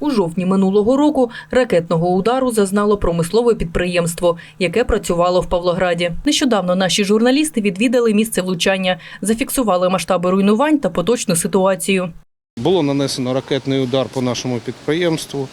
У жовтні минулого року ракетного удару зазнало промислове підприємство, яке працювало в Павлограді. Нещодавно наші журналісти відвідали місце влучання, зафіксували масштаби руйнувань та поточну ситуацію. Було нанесено ракетний удар по нашому підприємству.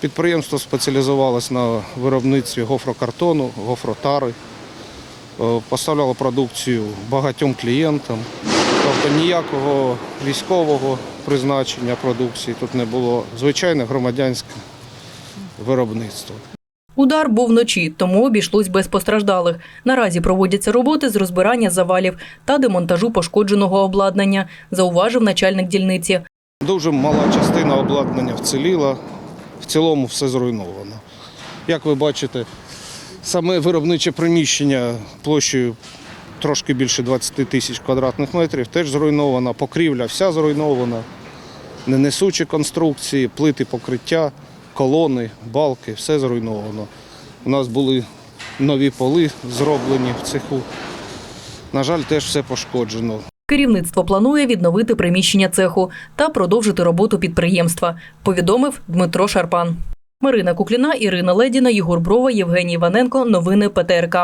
Підприємство спеціалізувалось на виробництві гофрокартону, гофротари, Е, поставляло продукцію багатьом клієнтам. Тобто ніякого військового призначення продукції тут не було. Звичайне громадянське виробництво. Удар був вночі, тому обійшлось без постраждалих. Наразі проводяться роботи з розбирання завалів та демонтажу пошкодженого обладнання, зауважив начальник дільниці. Дуже мала частина обладнання вціліла, в цілому все зруйновано. Як ви бачите, саме виробниче приміщення площею трошки більше 20 тисяч квадратних метрів теж зруйновано, покрівля вся зруйнована, ненесучі конструкції, плити покриття, колони, балки, все зруйновано. У нас були нові поли зроблені в цеху. На жаль, теж все пошкоджено. Керівництво планує відновити приміщення цеху та продовжити роботу підприємства, повідомив Дмитро Шарпан. Марина Кукліна, Ірина Ледіна, Єгор Брова, Євгеній Іваненко. Новини ПТРК.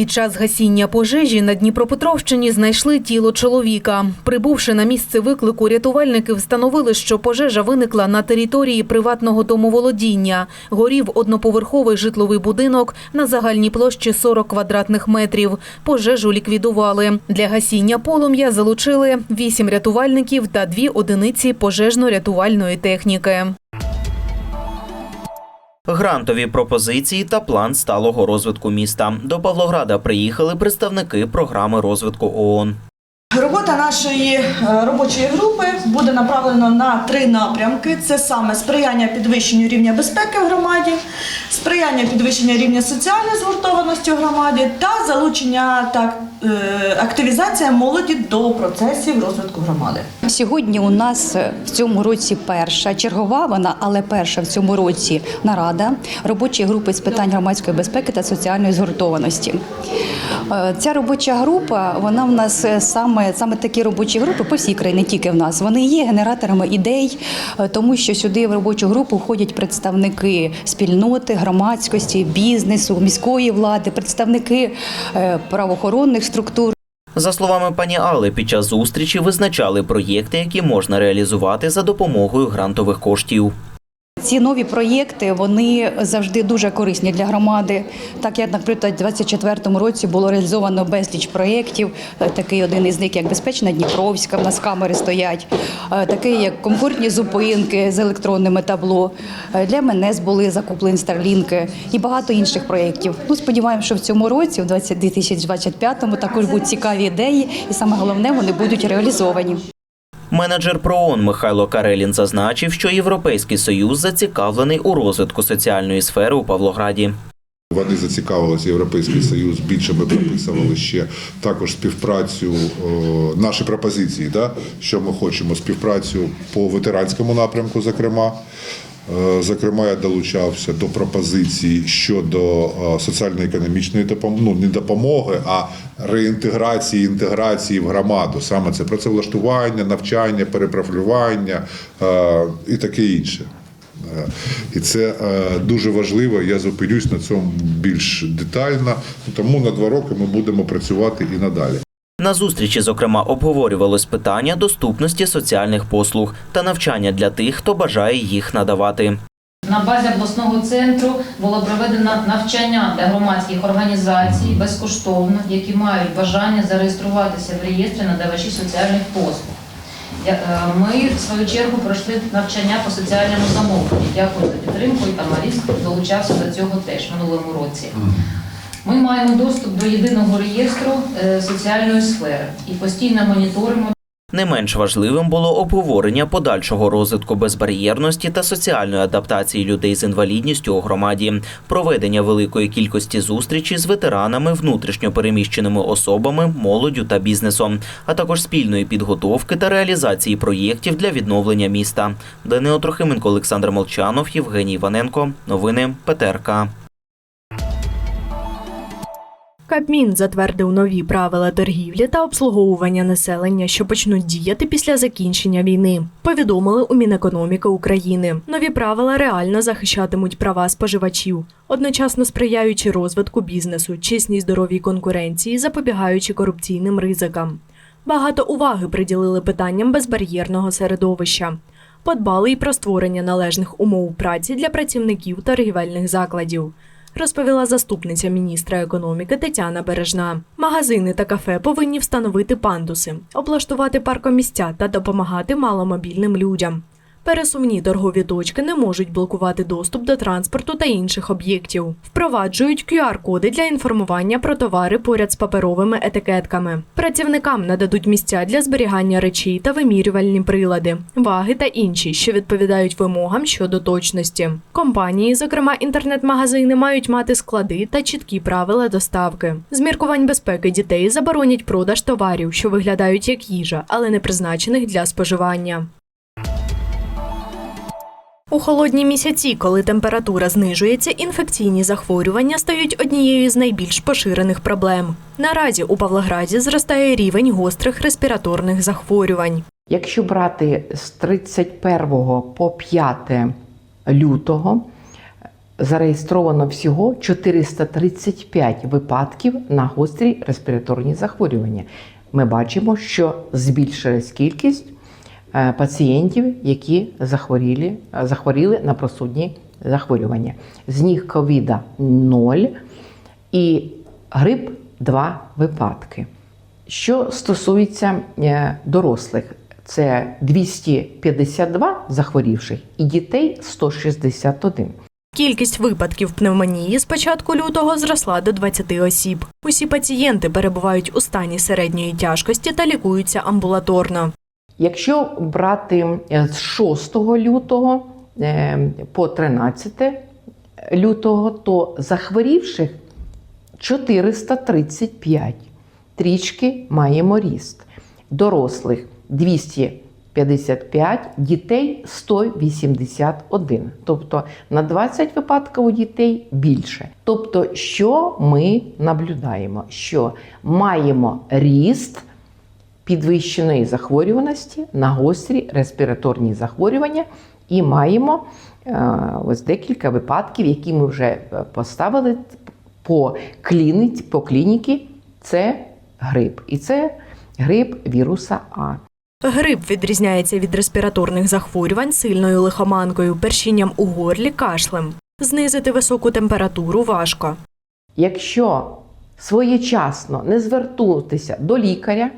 Під час гасіння пожежі на Дніпропетровщині знайшли тіло чоловіка. Прибувши на місце виклику, рятувальники встановили, що пожежа виникла на території приватного домоволодіння. Горів одноповерховий житловий будинок на загальній площі 40 квадратних метрів. Пожежу ліквідували. Для гасіння полум'я залучили 8 рятувальників та 2 одиниці пожежно-рятувальної техніки. Грантові пропозиції та план сталого розвитку міста. До Павлограда приїхали представники програми розвитку ООН. Робота нашої е, робочої групи буде направлена на три напрямки: це саме сприяння підвищенню рівня безпеки в громаді, сприяння підвищення рівня соціальної згуртованості в громаді та залучення та е, активізація молоді до процесів розвитку громади. Сьогодні у нас в цьому році перша чергова вона, але перша в цьому році нарада робочої групи з питань громадської безпеки та соціальної згуртованості. Е, Ця робоча група, вона в нас е, саме саме такі робочі групи по всій країні, не тільки в нас. Вони є генераторами ідей, тому що сюди в робочу групу входять представники спільноти, громадськості, бізнесу, міської влади, представники е, правоохоронних структур. За словами пані Алли, під час зустрічі визначали проєкти, які можна реалізувати за допомогою грантових коштів. Ці нові проєкти вони завжди дуже корисні для громади. Так як, наприклад, у 2024 році було реалізовано безліч проєктів. Е, Такий один із них, як безпечна Дніпровська, в нас камери стоять. Е, Такий, як комфортні зупинки з електронними табло. Е, Для МНС були закуплені старлінки і багато інших проєктів. Ну, сподіваємося, що в цьому році, в 2025-му, також будуть цікаві ідеї, і саме головне, вони будуть реалізовані. Менеджер ПРООН Михайло Карелін зазначив, що Європейський Союз зацікавлений у розвитку соціальної сфери у Павлограді. Вони зацікавилися, Європейський Союз більше ми прописували ще також співпрацю, наші пропозиції, да, що ми хочемо, співпрацю по ветеранському напрямку, зокрема. Е, Зокрема, я долучався до пропозицій щодо е, соціально-економічної допомоги, ну не допомоги, а реінтеграції, інтеграції в громаду. Саме це працевлаштування, навчання, перепрофілювання е, і таке інше. Е, І це е, дуже важливо. Я зупинюсь на цьому більш детально. Тому на два роки ми будемо працювати і надалі. На зустрічі, зокрема, обговорювалось питання доступності соціальних послуг та навчання для тих, хто бажає їх надавати. На базі обласного центру було проведено навчання для громадських організацій безкоштовно, які мають бажання зареєструватися в реєстрі надавачів соціальних послуг. Е, Ми, в свою чергу, пройшли навчання по соціальному замовленню. Дякую за підтримку. І там Маріс долучався до цього теж минулому році. Ми маємо доступ до єдиного реєстру е, соціальної сфери і постійно моніторимо Не менш важливим було обговорення подальшого розвитку безбар'єрності та соціальної адаптації людей з інвалідністю у громаді, проведення великої кількості зустрічей з ветеранами, внутрішньо переміщеними особами, молоддю та бізнесом, а також спільної підготовки та реалізації проєктів для відновлення міста. Данило Трохименко, Олександр Молчанов, Євгеній Іваненко. Новини ПТРК. Кабмін затвердив нові правила торгівлі та обслуговування населення, що почнуть діяти після закінчення війни. Повідомили у Мінекономіки України. Нові правила реально захищатимуть права споживачів, одночасно сприяючи розвитку бізнесу, чесній здоровій конкуренції, запобігаючи корупційним ризикам. Багато уваги приділили питанням безбар'єрного середовища. Подбали й про створення належних умов праці для працівників торгівельних закладів розповіла заступниця міністра економіки Тетяна Бережна. Магазини та кафе повинні встановити пандуси, облаштувати паркомісця та допомагати маломобільним людям. Пересувні торгові точки не можуть блокувати доступ до транспорту та інших об'єктів. Впроваджують QR-коди для інформування про товари поряд з паперовими етикетками. Працівникам нададуть місця для зберігання речей та вимірювальні прилади, ваги та інші, що відповідають вимогам щодо точності. Компанії, зокрема інтернет-магазини, мають мати склади та чіткі правила доставки. З міркувань безпеки дітей заборонять продаж товарів, що виглядають як їжа, але не призначених для споживання. У холодні місяці, коли температура знижується, інфекційні захворювання стають однією з найбільш поширених проблем. Наразі у Павлограді зростає рівень гострих респіраторних захворювань. Якщо брати з 31 по 5 лютого, зареєстровано всього 435 випадків на гострі респіраторні захворювання. Ми бачимо, що збільшилась кількість пацієнтів, які захворіли, захворіли на просудні захворювання. З них ковіда 0 і грип 2 випадки. Що стосується е, дорослих, це 252 захворівших і дітей 161. Кількість випадків пневмонії з початку лютого зросла до 20 осіб. Усі пацієнти перебувають у стані середньої тяжкості та лікуються амбулаторно. Якщо брати е, з 6 лютого е, по 13 лютого, то захворівших 435. Трічки маємо ріст. Дорослих 255, дітей 181. Тобто на 20 випадків у дітей більше. Тобто, що ми наблюдаємо? Що маємо ріст підвищеної захворюваності на гострі респіраторні захворювання і маємо е, ось декілька випадків, які ми вже е, поставили по клініці, по клініці. Це грип. І це грип віруса А. Грип відрізняється від респіраторних захворювань сильною лихоманкою, першінням у горлі, кашлем. Знизити високу температуру важко. Якщо своєчасно не звернутися до лікаря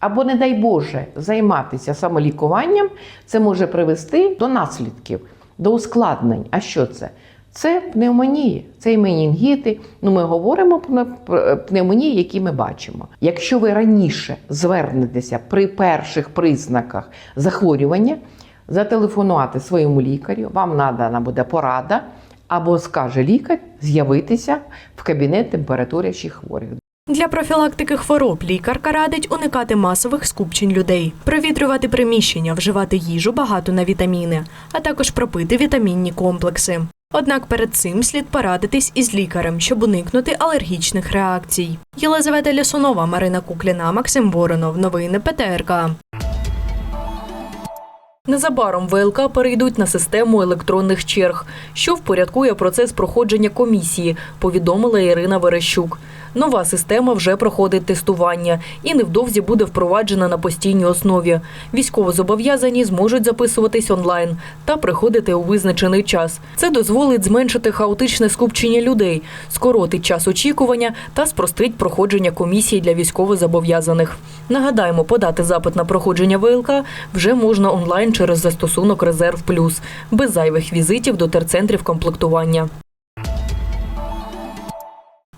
або, не дай Боже, займатися самолікуванням, це може привести до наслідків, до ускладнень. А що це? Це пневмонії, це і менінгіти. Ну, ми говоримо про пневмонії, які ми бачимо. Якщо ви раніше звернетеся при перших признаках захворювання, зателефонувати своєму лікарю, вам надана буде порада, або скаже лікар з'явитися в кабінет температурячих хворих. Для профілактики хвороб лікарка радить уникати масових скупчень людей, провітрювати приміщення, вживати їжу багато на вітаміни, а також пропити вітамінні комплекси. Однак перед цим слід порадитись із лікарем, щоб уникнути алергічних реакцій. Єлизавета Лясунова, Марина Кукліна, Максим Воронов. Новини ПТРК. Незабаром ВЛК перейдуть на систему електронних черг, що впорядкує процес проходження комісії, повідомила Ірина Верещук. Нова система вже проходить тестування і невдовзі буде впроваджена на постійній основі. Військовозобов'язані зможуть записуватись онлайн та приходити у визначений час. Це дозволить зменшити хаотичне скупчення людей, скоротить час очікування та спростить проходження комісії для військовозобов'язаних. Нагадаємо, подати запит на проходження ВЛК вже можна онлайн через застосунок Резерв Плюс без зайвих візитів до терцентрів комплектування.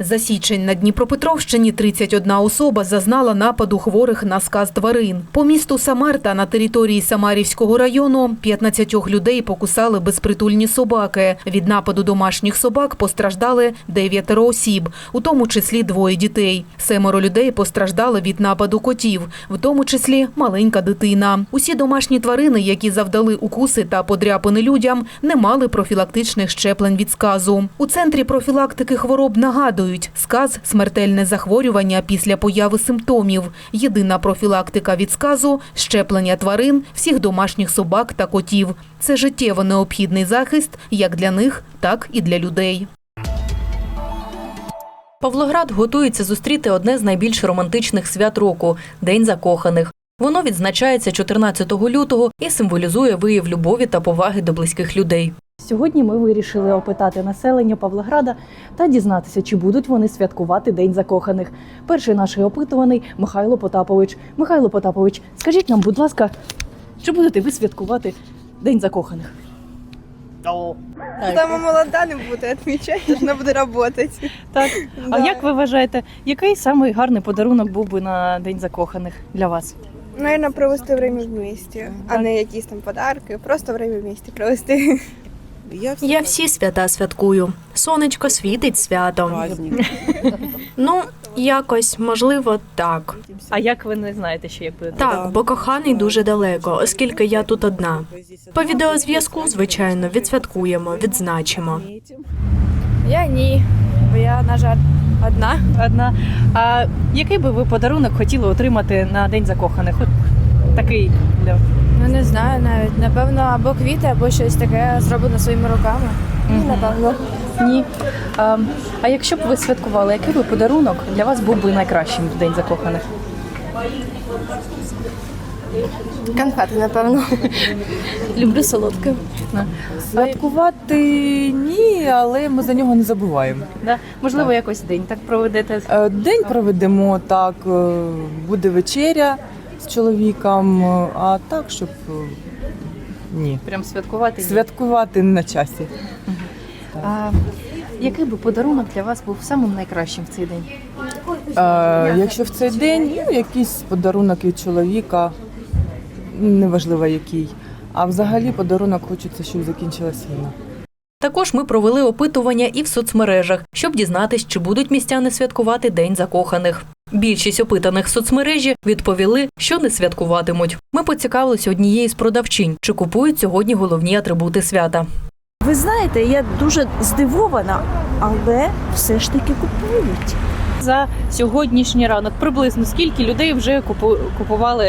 За січень на Дніпропетровщині 31 особа зазнала нападу хворих на сказ тварин. По місту Самарта на території Самарівського району 15 людей покусали безпритульні собаки. Від нападу домашніх собак постраждали 9 осіб, у тому числі двоє дітей. Семеро людей постраждали від нападу котів, в тому числі маленька дитина. Усі домашні тварини, які завдали укуси та подряпини людям, не мали профілактичних щеплень від сказу. У центрі профілактики хвороб нагадують, нагадують, сказ смертельне захворювання після появи симптомів. Єдина профілактика від сказу щеплення тварин, всіх домашніх собак та котів. Це життєво необхідний захист як для них, так і для людей. Павлоград готується зустріти одне з найбільш романтичних свят року День закоханих. Воно відзначається 14 лютого і символізує вияв любові та поваги до близьких людей. Сьогодні ми вирішили опитати населення Павлограда та дізнатися, чи будуть вони святкувати День закоханих. Перший наш опитуваний Михайло Потапович. Михайло Потапович, скажіть нам, будь ласка, чи будете ви святкувати День закоханих? Сама молода не буде відмічати, вона буде працювати. Так. А як ви вважаєте, який самий гарний подарунок був би на День закоханих для вас? Наверно, провести время вместе, а не якісь там подарки. Просто время вместе провести. Я всі свята святкую. Сонечко світить святом. Ну, якось, можливо, так. А як ви не знаєте, що як буде? Так, бо коханий дуже далеко, оскільки я тут одна. По відеозв'язку, звичайно, відсвяткуємо, відзначимо. Я ні, бо я, на жаль, одна. Одна. А який би ви подарунок хотіли отримати на День закоханих? От такий для Ну не знаю навіть. Напевно, або квіти, або щось таке зроблено своїми руками. Ні, напевно. Ні. А, а якщо б ви святкували, який би подарунок для вас був би найкращим в День закоханих? Конфети, напевно. Люблю солодке. Святкувати ні, але ми за нього не забуваємо. Да? Можливо, якось день так проведете. Е, День проведемо так, е, буде вечеря з чоловіком, е, а так, щоб е, ні. Прям святкувати. Святкувати на часі. А, який би подарунок для вас був самим найкращим в цей день? Е, Якщо в цей день ну, якийсь подарунок від чоловіка, неважливо який. А взагалі подарунок хочеться, щоб закінчилась війна. Також ми провели опитування і в соцмережах, щоб дізнатись, чи будуть містяни святкувати День закоханих. Більшість опитаних в соцмережі відповіли, що не святкуватимуть. Ми поцікавилися однієї з продавчинь, чи купують сьогодні головні атрибути свята. Ви знаєте, я дуже здивована, але все ж таки купують. За сьогоднішній ранок приблизно скільки людей вже купу- купували?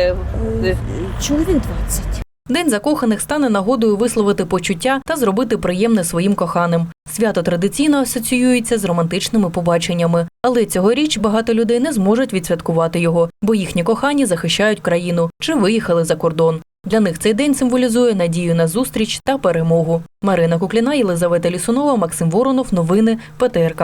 Е, Чоловік 20. День закоханих стане нагодою висловити почуття та зробити приємне своїм коханим. Свято традиційно асоціюється з романтичними побаченнями, але цьогоріч багато людей не зможуть відсвяткувати його, бо їхні кохані захищають країну чи виїхали за кордон. Для них цей день символізує надію на зустріч та перемогу. Марина Кукліна, Єлизавета Лісунова, Максим Воронов. Новини ПТРК.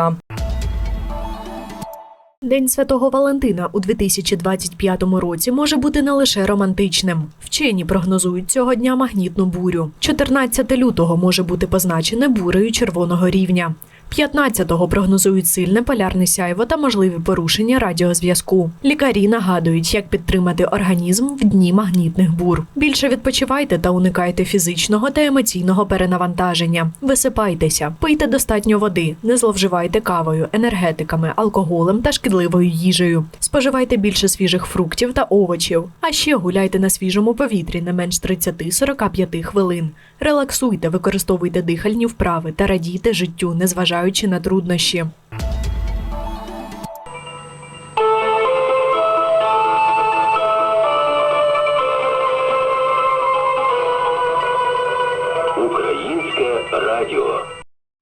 День Святого Валентина у 2025 році може бути не лише романтичним. Вчені прогнозують цього дня магнітну бурю. 14 лютого може бути позначене бурею червоного рівня. 15-го прогнозують сильне полярне сяйво та можливі порушення радіозв'язку. Лікарі нагадують, як підтримати організм в дні магнітних бур. Більше відпочивайте та уникайте фізичного та емоційного перенавантаження. Висипайтеся, пийте достатньо води, не зловживайте кавою, енергетиками, алкоголем та шкідливою їжею. Споживайте більше свіжих фруктів та овочів. А ще гуляйте на свіжому повітрі не менш 30-45 хвилин. Релаксуйте, використовуйте дихальні вправи та радійте життю, незважаючи на труднощі.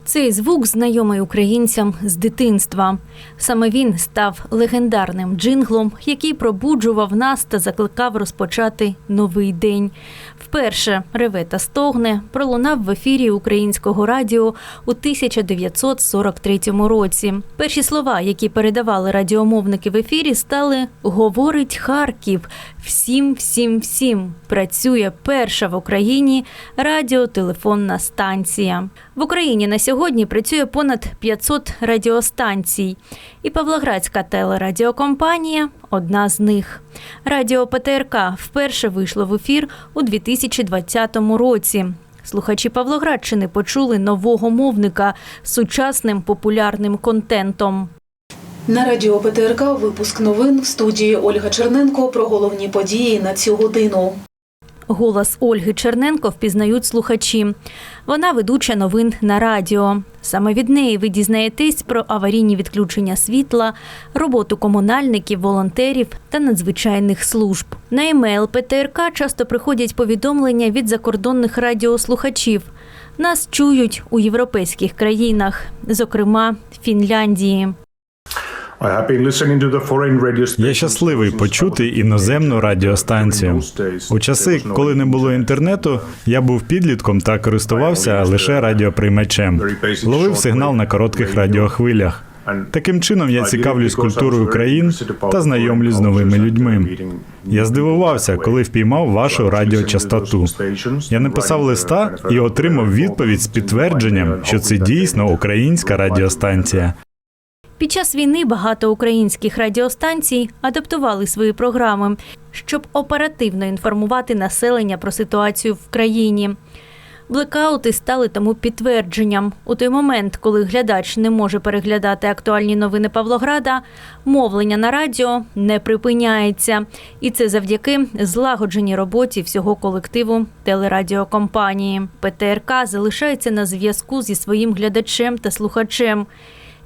Цей звук знайомий українцям з дитинства. Саме він став легендарним джинглом, який пробуджував нас та закликав розпочати новий день. Вперше реве та стогне пролунав в ефірі українського радіо у 1943 році. Перші слова, які передавали радіомовники в ефірі, стали Говорить Харків. Всім, всім, всім працює перша в Україні радіотелефонна станція. В Україні на сьогодні працює понад 500 радіостанцій, і Павлоградська телерадіокомпанія одна з них. Радіо ПТРК вперше вийшло в ефір у 2020 році. Слухачі Павлоградщини почули нового мовника з сучасним популярним контентом. На радіо ПТРК випуск новин в студії Ольга Черненко про головні події на цю годину. Голос Ольги Черненко впізнають слухачі. Вона ведуча новин на радіо. Саме від неї ви дізнаєтесь про аварійні відключення світла, роботу комунальників, волонтерів та надзвичайних служб. На емейл ПТРК часто приходять повідомлення від закордонних радіослухачів. Нас чують у європейських країнах, зокрема Фінляндії. Я щасливий почути іноземну радіостанцію. У часи, коли не було інтернету, я був підлітком та користувався лише радіоприймачем. Ловив сигнал на коротких радіохвилях. Таким чином я цікавлюсь культурою країн та знайомлюсь з новими людьми. Я здивувався, коли впіймав вашу радіочастоту. Я написав листа і отримав відповідь з підтвердженням, що це дійсно українська радіостанція. Під час війни багато українських радіостанцій адаптували свої програми, щоб оперативно інформувати населення про ситуацію в країні. Блекаути стали тому підтвердженням. У той момент, коли глядач не може переглядати актуальні новини Павлограда, мовлення на радіо не припиняється. І це завдяки злагодженій роботі всього колективу телерадіокомпанії. ПТРК залишається на зв'язку зі своїм глядачем та слухачем.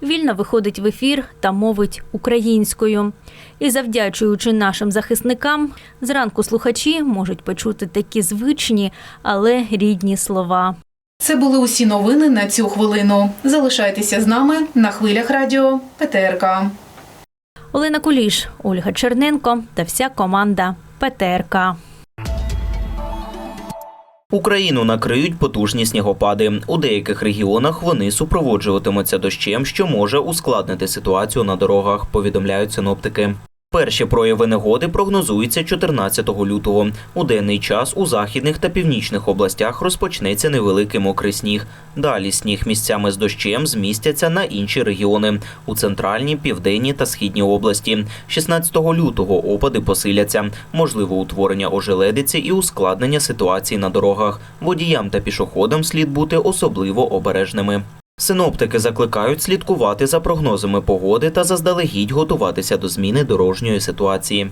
Вільно виходить в ефір та мовить українською. І завдячуючи нашим захисникам, зранку слухачі можуть почути такі звичні, але рідні слова. Це були усі новини на цю хвилину. Залишайтеся з нами на хвилях радіо ПТРК. Олена Куліш, Ольга Черненко та вся команда ПТРК. Україну накриють потужні снігопади. У деяких регіонах вони супроводжуватимуться дощем, що може ускладнити ситуацію на дорогах, повідомляють синоптики. Перші прояви негоди прогнозуються 14 лютого. У денний час у західних та північних областях розпочнеться невеликий мокрий сніг. Далі сніг місцями з дощем змістяться на інші регіони у центральній, південній та східній області. 16 лютого опади посиляться. Можливо утворення ожеледиці і ускладнення ситуації на дорогах. Водіям та пішоходам слід бути особливо обережними. Синоптики закликають слідкувати за прогнозами погоди та заздалегідь готуватися до зміни дорожньої ситуації.